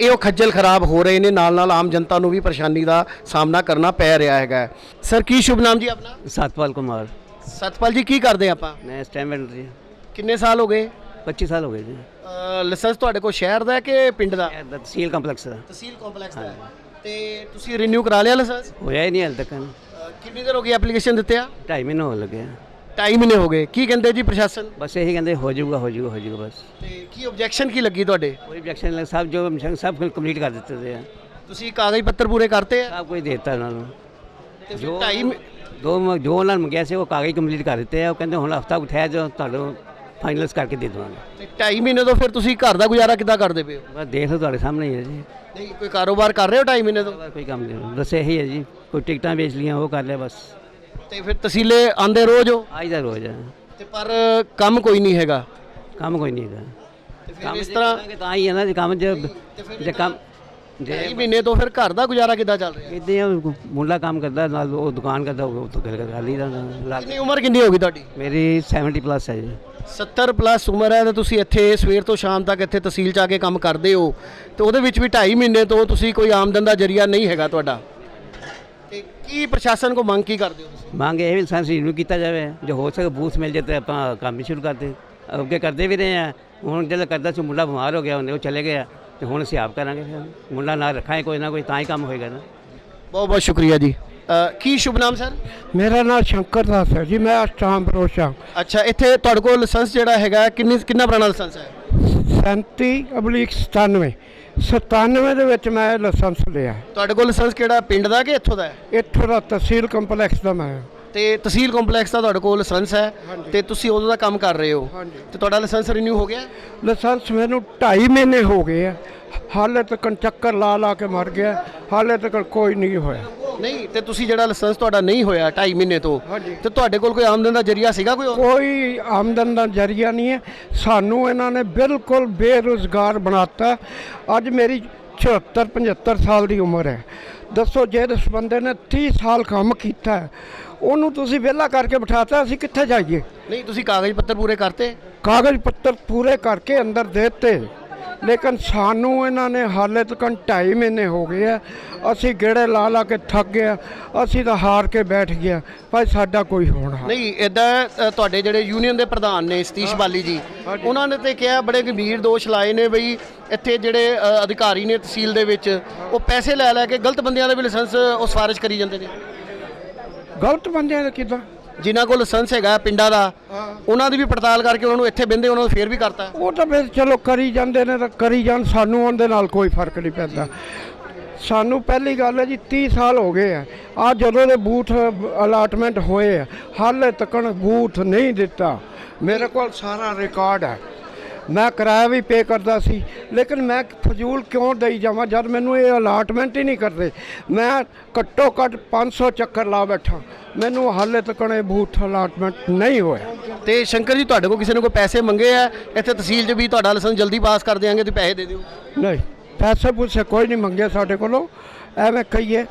ਇਹ ਉਹ ਖੱਜਲ ਖਰਾਬ ਹੋ ਰਹੇ ਨੇ ਨਾਲ ਨਾਲ ਆਮ ਜਨਤਾ ਨੂੰ ਵੀ ਪਰੇਸ਼ਾਨੀ ਦਾ ਸਾਹਮਣਾ ਕਰਨਾ ਪੈ ਰਿਹਾ ਹੈਗਾ। ਸਰ ਕੀ ਸ਼ੁਭ ਨਾਮ ਜੀ ਆਪਣਾ? ਸਤਪਾਲ ਕੁਮਾਰ। ਸਤਪਾਲ ਜੀ ਕੀ ਕਰਦੇ ਆਪਾਂ? ਮੈਂ ਸਟੈਂਪ ਜੀ ਕਿੰਨੇ ਸਾਲ ਹੋ ਗਏ? 25 ਸਾਲ ਹੋ ਗਏ ਜੀ। ਲਾਇਸੈਂਸ ਤੁਹਾਡੇ ਕੋਲ ਸ਼ਹਿਰ ਦਾ ਹੈ ਕਿ ਪਿੰਡ ਦਾ? ਤਹਿਸੀਲ ਕੰਪਲੈਕਸ ਦਾ। ਤਹਿਸੀਲ ਕੰਪਲੈਕਸ ਦਾ ਤੇ ਤੁਸੀਂ ਰੀਨਿਊ ਕਰਾ ਲਿਆ ਲਾਇਸੈਂਸ? ਹੋਇਆ ਹੀ ਨਹੀਂ ਹਾਲੇ ਤੱਕ। ਕਿੰਨੀ ਦੇਰ ਹੋ ਗਈ ਐਪਲੀਕੇਸ਼ਨ ਦਿੱਤੇ ਆ ਢਾਈ ਮਹੀਨੇ ਹੋਣ ਲੱਗੇ ਆ। ਢਾਈ ਮਹੀਨੇ ਹੋ ਗਏ। ਕੀ ਕਹਿੰਦੇ ਜੀ ਪ੍ਰਸ਼ਾਸਨ? ਬਸ ਇਹੀ ਕਹਿੰਦੇ ਹੋ ਜਾਊਗਾ ਹੋ ਜਾਊਗਾ ਹੋ ਜਾਊਗਾ ਬਸ। ਤੇ ਕੀ ਆਬਜੈਕਸ਼ਨ ਕੀ ਲੱਗੀ ਤੁਹਾਡੇ? ਕੋਈ objection ਨਹੀਂ ਸਭ ਜੋ objection ਸਭ ਕੰਪਲੀਟ ਕਰ ਦਿੱਤੇ ਤੇ ਆ। ਤੁਸੀਂ ਕਾਗਜ਼ ਪੱਤਰ ਪੂਰੇ ਕਰਤੇ ਆ? ਕੁਝ ਦੇ ਦਿੱਤਾ ਉਹਨਾਂ ਨੂੰ। ਤੇ ਫਿਰ ਜੋ ਢਾਈ ਮਹੀ- ਦੋ ਮ- ਜੋ ਉਹਨਾਂ ਨੇ ਮੰਗਿਆ ਸੀ ਉਹ ਕਾਗਜ਼ ਕੰਪਲੀਟ ਕਰ ਦਿੱਤੇ ਆ। ਉਹ ਕਹਿੰਦੇ ਹੁਣ ਹਫਤਾ ਉਠਾਇਆ ਜੋ ਤੁਹਾਨੂੰ ਫਾਈਨਲਸ ਕਰਕੇ ਦੇ ਦਵਾਂਗੇ। ਤੇ ਢਾਈ ਮਹੀਨੇ ਤੋਂ ਫਿਰ ਤੁਸੀਂ ਘਰ ਦਾ ਗੁਜ਼ਾਰਾ ਕਿੱਦਾਂ ਕਰਦੇ ਪਏ ਹੋ? ਬਸ ਦੇਖ ਲਓ ਤੁਹਾਡੇ ਸਾਹਮਣੇ ਹੀ ਹੈ ਜੀ। ਨਹੀਂ ਕੋਈ ਕਾਰੋਬਾਰ ਕਰ ਰਹੇ ਹੋ ਢਾਈ ਮਹੀਨੇ ਤੋਂ? ਕੋਈ ਕੰਮ ਨਹੀਂ ਬਸ ਇਹੀ ਹੈ ਜੀ ਕੋਈ ਟਿਕਟਾਂ ਵੇਚ ਲੀਆਂ ਉਹ ਕਰ ਲਿਆ ਬਸ। ਤੇ ਫਿਰ ਤਹਿਸੀਲੇ ਆਂਦੇ ਰੋਜ਼ ਹੋ? ਆਈ ਦਾ ਰੋਜ਼ ਆ। ਤੇ ਪਰ ਕੰਮ ਕੋਈ ਨਹੀਂ ਹੈਗਾ। ਕੰਮ ਕੋਈ ਨਹੀਂ ਹੈਗਾ। ਤੇ ਫਿਰ ਇਸ ਤਰ੍ਹਾਂ ਕਰਾਂਗੇ ਤਾਂ ਹੀ ਹੈ ਨਾ ਜੇ ਕੰਮ ਜੇ ਜੇ ਕੰਮ ਜੇ ਢਾਈ ਮਹੀਨੇ ਤੋਂ ਫਿਰ ਘਰ ਦਾ ਗੁਜ਼ਾਰਾ ਕਿੱਦਾਂ ਚੱਲ ਰਿਹਾ? ਇਦਾਂ ਮੁੰਡਾ ਕੰਮ ਕਰਦਾ ਨਾਲ ਉਹ ਦੁਕਾਨ ਕਰਦਾ ਉਹ ਤੋਂ ਗੱਲ ਕਰ ਲਈ ਦਾ ਲੱਗ ਕਿੰਨੀ ਉਮਰ ਕਿੰਨੀ ਹੋ ਗਈ ਤੁਹਾਡੀ? ਮੇਰੀ 70 ਪਲੱਸ ਹੈ ਜੀ। 70 ਪਲੱਸ ਉਮਰ ਹੈ ਤੇ ਤੁਸੀਂ ਇੱਥੇ ਸਵੇਰ ਤੋਂ ਸ਼ਾਮ ਤੱਕ ਇੱਥੇ ਤਹਿਸੀਲ ਚ ਆ ਕੇ ਕੰਮ ਕਰਦੇ ਹੋ। ਤੇ ਉਹਦੇ ਵਿੱਚ ਵੀ 2.5 ਮਹੀਨੇ ਤੋਂ ਤੁਸੀਂ ਕੋਈ ਆਮਦਨ ਦਾ ਜਰੀਆ ਨਹੀਂ ਹੈਗਾ ਤੁਹਾਡਾ। ਤੇ ਕੀ ਪ੍ਰਸ਼ਾਸਨ ਕੋ ਮੰਗ ਕੀ ਕਰਦੇ ਹੋ ਤੁਸੀਂ? ਮੰਗ ਇਹ ਵੀ ਲਾਇਸੈਂਸ ਰਿਨਿਊ ਕੀਤਾ ਜਾਵੇ। ਜੋ ਹੋ ਸਕੇ ਬੂਥ ਮਿਲ ਜੇ ਤੇ ਆਪਾਂ ਕੰਮ ਸ਼ੁਰੂ ਕਰਦੇ। ਅੱਗੇ ਕਰਦੇ ਵੀ ਰਹੇ ਆ। ਹੁਣ ਜਦੋਂ ਕਰਦਾ ਸੀ ਮੁੰਡਾ ਬਿਮਾਰ ਹੋ ਗਿਆ ਉਹਨੇ ਉਹ ਚਲੇ ਗਿਆ। ਤੇ ਹੁਣ ਅਸੀਂ ਆਪ ਕਰਾਂਗੇ। ਮੁੰਡਾ ਨਾਲ ਰੱਖਾਂਗੇ ਕੋਈ ਨਾ ਕੋਈ ਤਾਂ ਹੀ ਕੰਮ ਹੋਏਗਾ ਨਾ। ਬਹੁਤ ਬਹੁਤ ਸ਼ੁਕਰੀਆ ਜੀ। ਕੀ ਸ਼ੁਭ ਨਾਮ ਸਰ? ਮੇਰਾ ਨਾਮ ਸ਼ੰਕਰ ਦਾਸ ਹੈ ਜੀ ਮੈਂ ਅਸ਼ਟਾਮ ਬਰੋਸ਼ਾ ਅੱਛਾ ਇੱਥੇ ਤੁਹਾਡੇ ਕੋਲ ਲਾਇਸੈਂਸ ਜਿਹੜਾ ਹੈਗਾ ਕਿੰਨੀ ਕਿੰਨਾ ਪੁਰਾਣਾ ਲਾਇਸੈਂਸ ਹੈ? 37 ਅਬਲੀਕ 97 97 ਦੇ ਵਿੱਚ ਮੈਂ ਲਾਇਸੈਂਸ ਲਿਆ। ਤੁਹਾਡੇ ਕੋਲ ਲਾਇਸੈਂਸ ਕਿਹੜਾ ਪਿੰਡ ਦਾ ਕਿ ਇੱਥੋਂ ਦਾ ਹੈ? ਇੱਥੋਂ ਦਾ ਤਹਿਸੀਲ ਕੰਪਲੈਕਸ ਦਾ ਮੈਂ। ਤੇ ਤਹਿਸੀਲ ਕੰਪਲੈਕਸ ਦਾ ਤੁਹਾਡੇ ਕੋਲ ਲਾਇਸੈਂਸ ਹੈ ਤੇ ਤੁਸੀਂ ਉਦੋਂ ਦਾ ਕੰਮ ਕਰ ਰਹੇ ਹੋ। ਤੇ ਤੁਹਾਡਾ ਲਾਇਸੈਂਸ ਰੀਨਿਊ ਹੋ ਗਿਆ? ਲਾਇਸੈਂਸ ਮੈਨੂੰ 2.5 ਮਹੀਨੇ ਹੋ ਗਏ ਆ। ਹਾਲੇ ਤੱਕ ਚੱਕਰ ਲਾ ਲਾ ਕੇ ਮਰ ਗਿਆ। ਹਾਲੇ ਤੱਕ ਕੋਈ ਨਹੀਂ ਹੋਇਆ। ਨਹੀਂ ਤੇ ਤੁਸੀਂ ਜਿਹੜਾ ਲਾਇਸੈਂਸ ਤੁਹਾਡਾ ਨਹੀਂ ਹੋਇਆ 2.5 ਮਹੀਨੇ ਤੋਂ ਹਾਂਜੀ। ਤੇ ਤੁਹਾਡੇ ਕੋਲ ਕੋਈ ਆਮਦਨ ਦਾ ਜਰੀਆ ਸੀਗਾ ਕੋਈ ਹੋਰ? ਕੋਈ ਆਮਦਨ ਦਾ ਜਰੀਆ ਨਹੀਂ ਹੈ। ਸਾਨੂੰ ਇਹਨਾਂ ਨੇ ਬਿਲਕੁਲ ਬੇਰੁਜ਼ਗਾਰ ਬਣਾਤਾ। ਅੱਜ ਮੇਰੀ 74 75 ਸਾਲ ਦੀ ਉਮਰ ਹੈ। ਦੱਸੋ ਜੇ ਇਸ ਬੰਦੇ ਨੇ 30 ਸਾਲ ਕੰਮ ਕੀਤਾ ਹੈ, ਉਹਨੂੰ ਤੁਸੀਂ ਵਿਹਲਾ ਕਰਕੇ ਬਿਠਾਤਾ ਅਸੀਂ ਕਿੱਥੇ ਜਾਈਏ? ਨਹੀਂ ਤੁਸੀਂ ਕਾਗਜ਼ ਪੱਤਰ ਪੂਰੇ ਕਰਤੇ? ਕਾਗਜ਼ ਪੱਤਰ ਪੂਰੇ ਕਰਕੇ ਅੰਦਰ ਦੇਤੇ। ਲੇਕਿਨ ਸਾਨੂੰ ਇਹਨਾਂ ਨੇ ਹਾਲੇ ਤੱਕ ਢਾਈ ਮਹੀਨੇ ਹੋ ਗਏ ਆ। ਅਸੀਂ ਗੇੜੇ ਲਾ ਲਾ ਕੇ ਥੱਕ ਗਏ ਅਸੀਂ ਤਾਂ ਹਾਰ ਕੇ ਬੈਠ ਗਿਆ ਭਾਈ ਸਾਡਾ ਕੋਈ ਹੋਣਾ ਨਹੀਂ ਇਦਾਂ ਤੁਹਾਡੇ ਜਿਹੜੇ ਯੂਨੀਅਨ ਦੇ ਪ੍ਰਧਾਨ ਨੇ ਸਤੀਸ਼ ਬਾਲੀ ਜੀ ਉਹਨਾਂ ਨੇ ਤੇ ਕਿਹਾ ਬੜੇ ਗੰਭੀਰ ਦੋਸ਼ ਲਾਏ ਨੇ ਬਈ ਇੱਥੇ ਜਿਹੜੇ ਅਧਿਕਾਰੀ ਨੇ ਤਹਿਸੀਲ ਦੇ ਵਿੱਚ ਉਹ ਪੈਸੇ ਲੈ ਲੈ ਕੇ ਗਲਤ ਬੰਦਿਆਂ ਦੇ ਵੀ ਲਾਇਸੈਂਸ ਉਹ ਸਿਫਾਰਿਸ਼ ਕਰੀ ਜਾਂਦੇ ਨੇ। ਗਲਤ ਬੰਦਿਆਂ ਦਾ ਕਿਦਾਂ? ਜਿਨ੍ਹਾਂ ਕੋਲ ਲਾਇਸੈਂਸ ਹੈਗਾ ਪਿੰਡਾਂ ਦਾ ਉਹਨਾਂ ਦੀ ਵੀ ਪੜਤਾਲ ਕਰਕੇ ਉਹਨਾਂ ਨੂੰ ਇੱਥੇ ਬੰਦੇ ਉਹਨਾਂ ਨੂੰ ਫੇਰ ਵੀ ਕਰਤਾ। ਉਹ ਤਾਂ ਫਿਰ ਚਲੋ ਕਰੀ ਜਾਂਦੇ ਨੇ ਤਾਂ ਕਰੀ ਜਾਣ ਸਾਨੂੰ ਉਹਦੇ ਨਾਲ ਕੋਈ ਫ਼ਰਕ ਨਹੀਂ ਪੈਂਦਾ। ਸਾਨੂੰ ਪਹਿਲੀ ਗੱਲ ਹੈ ਜੀ 30 ਸਾਲ ਹੋ ਗਏ ਆ। ਆ ਜਦੋਂ ਦੇ ਬੂਥ ਅਲਾਟਮੈਂਟ ਹੋਏ ਆ ਹਾਲੇ ਤੱਕ ਬੂਥ ਨਹੀਂ ਦਿੱਤਾ। ਮੇਰੇ ਕੋਲ ਸਾਰਾ ਰਿਕਾਰਡ ਹੈ। ਮੈਂ ਕਿਰਾਇਆ ਵੀ ਪੇ ਕਰਦਾ ਸੀ ਲੇਕਿਨ ਮੈਂ ਫਜ਼ੂਲ ਕਿਉਂ ਦੇਈ ਜਾਵਾਂ ਜਦ ਮੈਨੂੰ ਇਹ ਅਲਾਟਮੈਂਟ ਹੀ ਨਹੀਂ ਕਰਦੇ? ਮੈਂ ਘੱਟੋ ਘੱਟ 500 ਚੱਕਰ ਲਾ ਬੈਠਾ। ਮੈਨੂੰ ਹਾਲੇ ਤੱਕ ਇਹ ਬੂਥ ਅਲਾਟਮੈਂਟ ਨਹੀਂ ਹੋਇਆ। ਤੇ ਸ਼ੰਕਰ ਜੀ ਤੁਹਾਡੇ ਕੋਲ ਕਿਸੇ ਨੇ ਕੋਈ ਪੈਸੇ ਮੰਗੇ ਆ? ਇੱਥੇ ਤਹਿਸੀਲ 'ਚ ਵੀ ਤੁਹਾਡਾ ਲਾਇਸੈਂਸ ਜਲਦੀ ਪਾਸ ਕਰ ਦਿਆਂਗੇ ਤੇ ਪੈਸੇ ਦੇ ਦਿਓ। ਨਹੀਂ ਪੈਸੇ ਪੂਸੇ ਕੋਈ ਨਹੀਂ ਮੰਗੇ ਸਾਡੇ ਕੋਲੋਂ। ਐਵੇਂ ਕਹੀਏ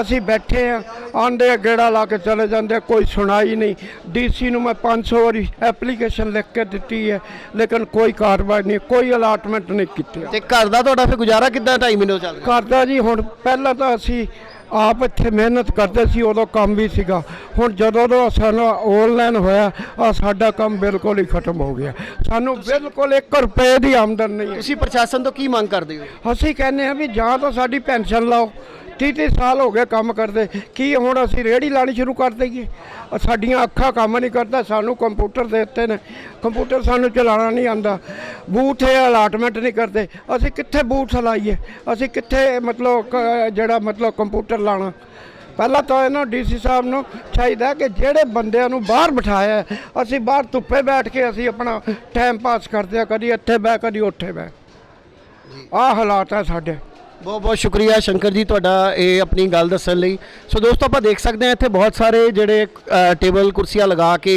ਅਸੀਂ ਬੈਠੇ ਆ ਆਂਦੇ ਆ ਗੇੜਾ ਲਾ ਕੇ ਚਲੇ ਜਾਂਦੇ ਕੋਈ ਸੁਣਾਈ ਨਹੀਂ। ਡੀਸੀ ਨੂੰ ਮੈਂ 500 ਵਾਰੀ ਐਪਲੀਕੇਸ਼ਨ ਲਿਖ ਕੇ ਦਿੱਤੀ ਹੈ ਲੇਕਿਨ ਕੋਈ ਕਾਰਵਾਈ ਨਹੀਂ ਕੋਈ ਅਲਾਟਮੈਂਟ ਨਹੀਂ ਕੀਤੀ। ਤੇ ਘਰ ਦਾ ਤੁਹਾਡਾ ਫਿਰ ਗੁਜ਼ਾਰਾ ਕਿੱਦਾਂ? 2.5 ਮਹੀਨੇ ਚੱਲ ਰਿਹਾ। ਕਰਦਾ ਜੀ ਹੁਣ ਪਹਿਲਾਂ ਤਾਂ ਅਸੀਂ ਆਪ ਇੱਥੇ ਮਿਹਨਤ ਕਰਦੇ ਸੀ ਉਦੋਂ ਕੰਮ ਵੀ ਸੀਗਾ। ਹੁਣ ਜਦੋਂ ਤੋਂ ਸਾਨੂੰ ਆਨਲਾਈਨ ਹੋਇਆ ਆ ਸਾਡਾ ਕੰਮ ਬਿਲਕੁਲ ਹੀ ਖਤਮ ਹੋ ਗਿਆ। ਸਾਨੂੰ ਬਿਲਕੁਲ 1 ਰੁਪਏ ਦੀ ਆਮਦਨ ਨਹੀਂ ਹੈ। ਤੁਸੀਂ ਪ੍ਰਸ਼ਾਸਨ ਤੋਂ ਕੀ ਮੰਗ ਕਰਦੇ ਹੋ? ਅਸੀਂ ਕਹਿੰਦੇ ਆ ਵੀ ਜਾਂ ਤਾਂ ਸਾਡੀ ਪੈਨਸ਼ਨ ਲਾਓ 30 30 ਸਾਲ ਹੋ ਗਏ ਕੰਮ ਕਰਦੇ। ਕੀ ਹੁਣ ਅਸੀਂ ਰੇੜੀ ਲਾਣੀ ਸ਼ੁਰੂ ਕਰ ਦਈਏ? ਸਾਡੀਆਂ ਅੱਖਾਂ ਕੰਮ ਨਹੀਂ ਕਰਦਾ, ਸਾਨੂੰ ਕੰਪਿਊਟਰ ਦੇ ਦਿੱਤੇ ਨੇ। ਕੰਪਿਊਟਰ ਸਾਨੂੰ ਚਲਾਉਣਾ ਨਹੀਂ ਆਉਂਦਾ। ਬੂਥ ਇਹ ਅਲਾਟਮੈਂਟ ਨਹੀਂ ਕਰਦੇ। ਅਸੀਂ ਕਿੱਥੇ ਬੂਥ ਲਾਈਏ? ਅਸੀਂ ਕਿੱਥੇ ਮਤਲਬ ਜਿਹੜਾ ਮਤਲਬ ਕੰਪਿਊਟਰ ਲਾਣਾ? ਪਹਿਲਾਂ ਤਾਂ ਇਹਨਾਂ ਡੀਸੀ ਸਾਹਿਬ ਨੂੰ ਚਾਹੀਦਾ ਕਿ ਜਿਹੜੇ ਬੰਦਿਆਂ ਨੂੰ ਬਾਹਰ ਬਿਠਾਇਆ, ਅਸੀਂ ਬਾਹਰ ਧੁੱਪੇ ਬੈਠ ਕੇ ਅਸੀਂ ਆਪਣਾ ਟਾਈਮ ਪਾਸ ਕਰਦੇ ਆ ਕਦੀ ਇੱਥੇ ਬਹਿ, ਕਦੀ ਉੱਥੇ ਬਹਿ। ਆਹ ਹਾਲਾਤ ਹੈ ਸਾਡੇ। ਬਹੁਤ ਬਹੁਤ ਸ਼ੁਕਰੀਆ ਸ਼ੰਕਰ ਜੀ ਤੁਹਾਡਾ ਇਹ ਆਪਣੀ ਗੱਲ ਦੱਸਣ ਲਈ। ਸੋ ਦੋਸਤੋ, ਆਪਾਂ ਦੇਖ ਸਕਦੇ ਹਾਂ ਇੱਥੇ ਬਹੁਤ ਸਾਰੇ ਜਿਹੜੇ ਟੇਬਲ ਕੁਰਸੀਆਂ ਲਗਾ ਕੇ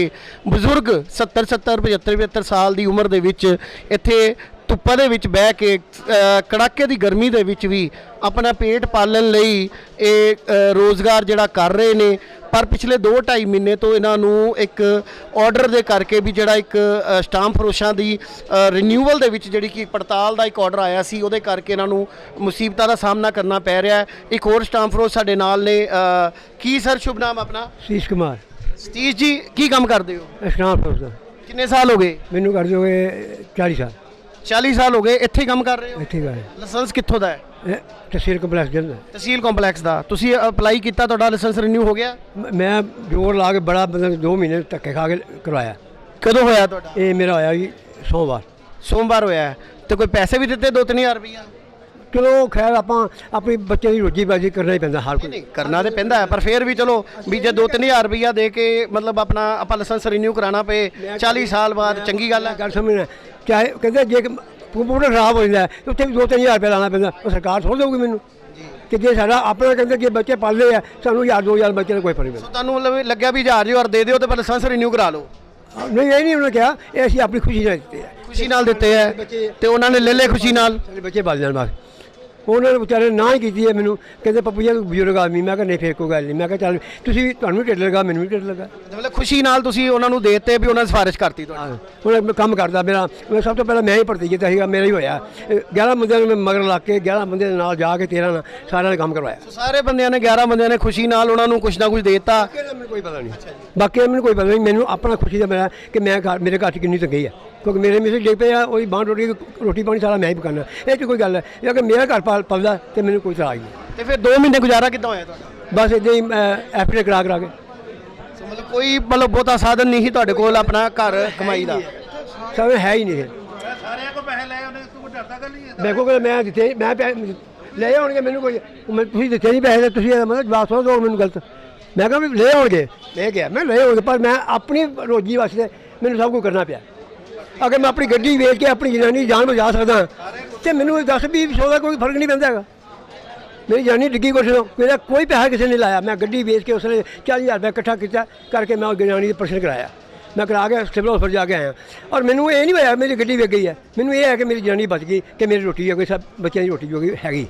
ਬਜ਼ੁਰਗ 70 70 75 75 ਸਾਲ ਦੀ ਉਮਰ ਦੇ ਵਿੱਚ ਇੱਥੇ ਧੁੱਪਾਂ ਦੇ ਵਿੱਚ ਬਹਿ ਕੇ ਕੜਾਕੇ ਦੀ ਗਰਮੀ ਦੇ ਵਿੱਚ ਵੀ ਆਪਣਾ ਪੇਟ ਪਾਲਣ ਲਈ ਇਹ ਰੋਜ਼ਗਾਰ ਜਿਹੜਾ ਕਰ ਰਹੇ ਨੇ। ਪਰ ਪਿਛਲੇ 2-2.5 ਮਹੀਨੇ ਤੋਂ ਇਹਨਾਂ ਨੂੰ ਇੱਕ ਆਰਡਰ ਦੇ ਕਰਕੇ ਵੀ ਜਿਹੜਾ ਇੱਕ ਸਟਾਂਪ ਫਰੋਸ਼ਾਂ ਦੀ ਰੀਨਿਊਅਲ ਦੇ ਵਿੱਚ ਜਿਹੜੀ ਕਿ ਪੜਤਾਲ ਦਾ ਇੱਕ ਆਰਡਰ ਆਇਆ ਸੀ ਉਹਦੇ ਕਰਕੇ ਇਹਨਾਂ ਨੂੰ ਮੁਸੀਬਤਾਂ ਦਾ ਸਾਹਮਣਾ ਕਰਨਾ ਪੈ ਰਿਹਾ ਹੈ। ਇੱਕ ਹੋਰ ਸਟਾਂਪ ਫਰੋਸ਼ ਸਾਡੇ ਨਾਲ ਨੇ ਕੀ ਸਰ ਸ਼ੁਭ ਨਾਮ ਆਪਣਾ? ਸੀਸ਼ ਕੁਮਾਰ। ਸਤੀਸ਼ ਜੀ ਕੀ ਕੰਮ ਕਰਦੇ ਹੋ? ਅਸ਼ਨਾਮ ਫਰੋਜ਼ਾ ਕਿੰਨੇ ਸਾਲ ਹੋ ਗਏ? ਮੈਨੂੰ ਕਰ ਦਿਓਗੇ 40 ਸਾਲ। 40 ਸਾਲ ਹੋ ਗਏ ਇੱਥੇ ਹੀ ਕੰਮ ਕਰ ਰਹੇ ਹੋ? ਇੱਥੇ ਗਏ ਲਾਇਸੈਂਸ ਕਿੱਥੋਂ ਦਾ ਹੈ? ਇਹ ਤਹਿਸੀਲ ਕੰਪਲੈਕਸ ਦੇ ਅੰਦਰ। ਤਹਿਸੀਲ ਕੰਪਲੈਕਸ ਦਾ। ਤੁਸੀਂ ਅਪਲਾਈ ਕੀਤਾ ਤੁਹਾਡਾ ਲਾਇਸੈਂਸ ਰੀਨਿਊ ਹੋ ਗਿਆ? ਮ- ਮੈਂ ਜੋਰ ਲਾ ਕੇ ਬੜਾ ਮਤਲਬ 2 ਮਹੀਨੇ ਧੱਕੇ ਖਾ ਕੇ ਕਰਵਾਇਆ। ਕਦੋਂ ਹੋਇਆ ਤੁਹਾਡਾ? ਇਹ ਮੇਰਾ ਹੋਇਆ ਜੀ ਸੋਮਵਾਰ। ਸੋਮਵਾਰ ਹੋਇਆ ਹੈ। ਤੇ ਕੋਈ ਪੈਸੇ ਵੀ ਦਿੱਤੇ 2-3000 ਰੁਪਈਆ? ਚਲੋ ਖੈਰ ਆਪਾਂ ਆਪਣੀ ਬੱਚੇ ਦੀ ਰੋਜੀ ਬਾਜੀ ਕਰਨਾ ਹੀ ਪੈਂਦਾ ਹਰ ਕੋਈ। ਕਰਨਾ ਤੇ ਪੈਂਦਾ ਹੈ ਪਰ ਫਿਰ ਵੀ ਚਲੋ ਵੀ ਜੇ 2-3000 ਰੁਪਈਆ ਦੇ ਕੇ ਮਤਲਬ ਆਪਣਾ ਆਪਾਂ ਲਾਇਸੈਂਸ ਰੀਨਿਊ ਕਰਾਣਾ ਪਏ 40 ਸਾਲ ਬਾਅਦ ਚੰਗੀ ਗੱਲ ਹੈ। ਗੱਲ ਸਮਝਣਾ ਚਾਹੇ ਕਹਿੰਦੇ ਜੇ ਕੰਪਿਊਟਰ ਖਰਾਬ ਹੋ ਜਾਂਦਾ ਤੇ ਉੱਥੇ ਵੀ 2-3000 ਰੁਪਏ ਲਾਣਾ ਪੈਂਦਾ ਉਹ ਸਰਕਾਰ ਥੋੜ੍ਹ ਦੇਊਗੀ ਮੈਨੂੰ। ਕਿ ਜੇ ਸਾਡਾ ਆਪਣਾ ਕਹਿੰਦੇ ਜੇ ਬੱਚੇ ਪਾਲੇ ਆ ਸਾਨੂੰ 1000-2000 ਬੱਚੇ ਦਾ ਕੋਈ ਫ਼ਰਕ ਨਹੀਂ ਸੋ ਤੁਹਾਨੂੰ ਮਤਲਬ ਲੱਗਿਆ ਵੀ 1000 ਹਜ਼ਾਰ ਦੇ ਦਿਓ ਤੇ ਪਰ ਲਾਇਸੈਂਸ ਰੀਨਿਊ ਕਰਾ ਲਓ। ਨਹੀਂ ਇਹ ਨਹੀਂ ਉਹਨੇ ਕਿਹਾ ਇਹ ਅਸੀਂ ਆਪਣੀ ਖੁਸ਼ੀ ਨਾਲ ਦਿੱਤੇ ਆ ਖੁਸ਼ੀ ਨਾਲ ਦਿੱਤੇ ਹੈ ਤੇ ਉਹਨਾਂ ਨੇ ਲੈ ਲਏ ਖੁਸ਼ੀ ਨਾਲ। ਸਾਡੇ ਬੱਚੇ ਬਲ ਜਾਣ ਬਸ। ਉਹਨਾਂ ਨੇ ਵਿਚਾਰੇ ਨਾ ਹੀ ਕੀਤੀ ਹੈ ਮੈਨੂੰ। ਕਹਿੰਦੇ ਪੱਪੂ ਜੀ ਤੂੰ ਬਜ਼ੁਰਗ ਆਦਮੀ। ਮੈਂ ਕਿਹਾ ਨਹੀਂ ਫੇਰ ਕੋਈ ਗੱਲ ਨਹੀਂ। ਮੈਂ ਕਿਹਾ ਚੱਲ ਤੁਸੀਂ ਤੁਹਾਨੂੰ ਵੀ ਢਿੱਡ ਲੱਗਾ ਮੈਨੂੰ ਵੀ ਢਿੱਡ ਲੱਗਾ। ਮਤਲਬ ਖੁਸ਼ੀ ਨਾਲ ਤੁਸੀਂ ਉਹਨਾਂ ਨੂੰ ਦੇਤੇ ਵੀ ਉਹਨਾਂ ਨੇ ਸਿਫਾਰਿਸ਼ ਕਰਤੀ ਤੁਹਾਡੀ? ਹਾਂ ਮੈਂ ਕੰਮ ਕਰਦਾ ਮੇਰਾ। ਮੈਂ ਸਭ ਤੋਂ ਪਹਿਲਾਂ ਮੈਂ ਹੀ ਭਰਤੀ ਕੀਤਾ ਸੀਗਾ ਮੇਰਾ ਹੀ ਹੋਇਆ। ਇਹ 11 ਬੰਦਿਆਂ ਨੂੰ ਮੈਂ ਮਗਰ ਲਾ ਕੇ 11 ਬੰਦੇ ਦੇ ਨਾਲ ਜਾ ਕੇ 13 ਨਾਲ ਸਾਰਿਆਂ ਨੇ ਕੰਮ ਕਰਵਾਇਆ। ਸਾਰੇ ਬੰਦਿਆਂ ਨੇ 11 ਬੰਦਿਆਂ ਨੇ ਖੁਸ਼ੀ ਨਾਲ ਉਹਨਾਂ ਨੂੰ ਕੁਝ ਨਾ ਕੁਝ ਦੇਤਾ। ਬਾਕੀ ਮੈਨੂੰ ਕੋਈ ਪਤਾ ਨਹੀਂ। ਬਾਕੀ ਮੈਨੂੰ ਕੋਈ ਪਤਾ ਨਹੀਂ ਮੈਨੂੰ ਆਪਣਾ ਖੁਸ਼ੀ ਦਾ ਮੇਰਾ ਕਿ ਮੈਂ ਘਰ ਮੇਰੇ ਘਰ 'ਚ ਕਿੰਨੀ ਤੰਗੀ ਆ। ਕਿਉਂਕਿ ਮੇਰੇ ਮਿਸੇ ਜੇ ਪਏ ਆ ਉਹਦੀ ਬਾਂਹ ਰੋਟੀ ਰੋਟੀ ਪਾਣੀ ਸਾਰਾ ਮੈਂ ਹੀ ਪਕਾਉਣਾ ਇਹ 'ਚ ਕੋਈ ਗੱਲ ਹੈ ਕਿ ਮੇਰਾ ਘਰ ਪਾਲ ਪਲਦਾ ਤੇ ਮੈਨੂੰ ਕੋਈ ਤਰਾਜ ਨਹੀਂ। ਤੇ ਫਿਰ 2 ਮਹੀਨੇ ਗੁਜ਼ਾਰਾ ਕਿੱਦਾਂ ਹੋਇਆ ਤੁਹਾਡਾ? ਬਸ ਇਦਾਂ ਹੀ ਐਫਡੇ ਕਰਾ ਕਰਾ ਕੇ। ਸੋ ਮਤਲਬ ਕੋਈ ਮਤਲਬ ਬਹੁਤਾ ਸਾਧਨ ਨਹੀਂ ਸੀ ਤੁਹਾਡੇ ਕੋਲ ਆਪਣਾ ਘਰ ਕਮਾਈ ਦਾ? ਸਭ ਹੈ ਹੀ ਨਹੀਂ ਇਹ। ਸਾਰਿਆਂ ਕੋ ਪੈਸੇ ਲਏ ਉਹਨੇ ਤੂੰ ਡਰਦਾ ਗੱਲ ਨਹੀਂ ਮੇਰੇ ਕੋਲ ਮੈਂ ਦਿੱਤੇ ਮੈਂ ਪੈ- ਲੈ ਆਉਣਗੇ ਮੈਨੂੰ ਕੋਈ ਮੈਂ ਤੁਸੀਂ ਦਿੱਤੇ ਨਹੀਂ ਪੈਸੇ ਤੁਸੀਂ ਇਹਦਾ ਮਤਲਬ ਜਵਾਬ ਸੁਣੋ ਦਿਓ ਮੈਨੂੰ ਗਲਤ। ਮੈਂ ਕਿਹਾ ਵੀ ਲੈ ਆਉਣਗੇ। ਲੈ ਗਿਆ। ਮੈਂ ਲੈ ਆਉਣਗੇ ਪਰ ਮੈਂ ਆਪਣੀ ਰੋਜੀ ਵਾਸਤੇ ਮੈਨੂੰ ਸਭ ਕੁਝ ਕਰਨਾ ਪਿਆ। ਅਗਰ ਮੈਂ ਆਪਣੀ ਗੱਡੀ ਵੇਚ ਕੇ ਆਪਣੀ ਜਨਾਨੀ ਦੀ ਜਾਨ ਬਚਾ ਸਕਦਾ ਤੇ ਮੈਨੂੰ ਇਹ ਦੱਸ ਵੀ ਸੌ ਦਾ ਕੋਈ ਫ਼ਰਕ ਨਹੀਂ ਪੈਂਦਾ ਹੈਗਾ। ਮੇਰੀ ਜਾਨੀ ਡਿੱਗੀ ਕੁਛ ਨੂੰ ਮੇਰਾ ਕੋਈ ਪੈਸਾ ਕਿਸੇ ਨੇ ਲਾਇਆ। ਮੈਂ ਗੱਡੀ ਵੇਚ ਕੇ ਉਸਨੇ 40000 ਰੁਪਏ ਇਕੱਠਾ ਕੀਤਾ ਕਰਕੇ ਮੈਂ ਉਹ ਜਨਾਨੀ ਦੀ ਪ੍ਰਸ਼ਨ ਕਰਾਇਆ। ਮੈਂ ਕਰਾ ਕੇ ਸਿਵਲ ਹਸਪਤਾਲ ਜਾ ਕੇ ਆਇਆ। ਔਰ ਮੈਨੂੰ ਇਹ ਨਹੀਂ ਹੋਇਆ ਮੇਰੀ ਗੱਡੀ ਵਿਕ ਗਈ ਹੈ। ਮੈਨੂੰ ਇਹ ਹੈ ਕਿ ਮੇਰੀ ਜਨਾਨੀ ਬਚ ਗਈ ਕਿ ਮੇਰੀ ਰੋਟੀ ਹੈ ਕੋਈ ਸਭ ਬੱਚਿਆਂ ਦੀ ਰੋਟੀ ਜੋ ਕਿ ਹੈਗੀ।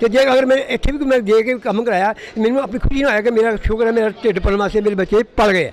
ਤੇ ਜੇ ਅਗਰ ਮੈਂ ਇੱਥੇ ਵੀ ਮੈਂ ਦੇ ਕੇ ਕੰਮ ਕਰਾਇਆ, ਮੈਨੂੰ ਆਪਣੀ ਖੁਸ਼ੀ ਨਾ ਹੋਇਆ ਕਿ ਮੇਰਾ ਸ਼ੁਕਰ ਹੈ, ਮੇਰਾ ਢਿੱਡ ਪਲਣ ਵਾਸਤੇ ਮੇਰੇ ਬੱਚੇ ਪਲ ਗਏ।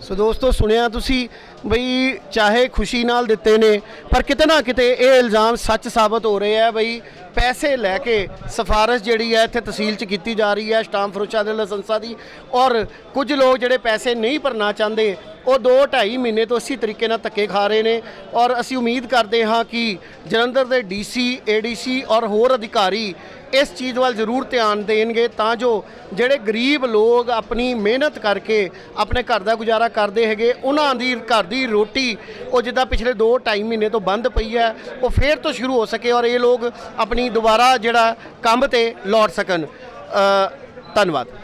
ਸੋ ਦੋਸਤੋ, ਸੁਣਿਆ ਤੁਸੀਂ ਬਈ ਚਾਹੇ ਖੁਸ਼ੀ ਨਾਲ ਦਿੱਤੇ ਨੇ, ਪਰ ਕਿਤੇ ਨਾ ਕਿਤੇ ਇਹ ਇਲਜ਼ਾਮ ਸੱਚ ਸਾਬਤ ਹੋ ਰਹੇ ਆ ਬਈ ਪੈਸੇ ਲੈ ਕੇ ਸਫਾਰਸ਼ ਜਿਹੜੀ ਹੈ ਇੱਥੇ ਤਹਿਸੀਲ 'ਚ ਕੀਤੀ ਜਾ ਰਹੀ ਹੈ, ਸਟਾਮ ਫਰੋਸ਼ਾ ਦੇ ਲਾਇਸੈਂਸਾਂ ਦੀ। ਔਰ ਕੁਝ ਲੋਕ ਜਿਹੜੇ ਪੈਸੇ ਨਹੀਂ ਭਰਨਾ ਚਾਹੁੰਦੇ, ਉਹ 2.5 ਮਹੀਨੇ ਤੋਂ ਇਸੇ ਤਰੀਕੇ ਨਾਲ ਧੱਕੇ ਖਾ ਰਹੇ ਨੇ। ਔਰ ਅਸੀਂ ਉਮੀਦ ਕਰਦੇ ਹਾਂ ਕਿ ਜਲੰਧਰ ਦੇ ਡੀਸੀ ਏਡੀਸੀ ਔਰ ਹੋਰ ਅਧਿਕਾਰੀ ਇਸ ਚੀਜ਼ ਵੱਲ ਜ਼ਰੂਰ ਧਿਆਨ ਦੇਣਗੇ ਤਾਂ ਜੋ ਜਿਹੜੇ ਗਰੀਬ ਲੋਕ ਆਪਣੀ ਮਿਹਨਤ ਕਰਕੇ ਆਪਣੇ ਘਰ ਦਾ ਗੁਜ਼ਾਰਾ ਕਰਦੇ ਹੈਗੇ, ਉਹਨਾਂ ਦੀ ਘਰ ਦੀ ਰੋਟੀ, ਉਹ ਜਿੱਦਾਂ ਪਿਛਲੇ 2-2.5 ਮਹੀਨੇ ਤੋਂ ਬੰਦ ਪਈ ਹੈ, ਉਹ ਫੇਰ ਤੋਂ ਸ਼ੁਰੂ ਹੋ ਸਕੇ। ਔਰ ਇਹ ਲੋਕ ਆਪਣੀ ਦੁਬਾਰਾ ਜਿਹੜਾ ਕੰਮ ਤੇ ਲੌਟ ਸਕਣ। ਧੰਨਵਾਦ।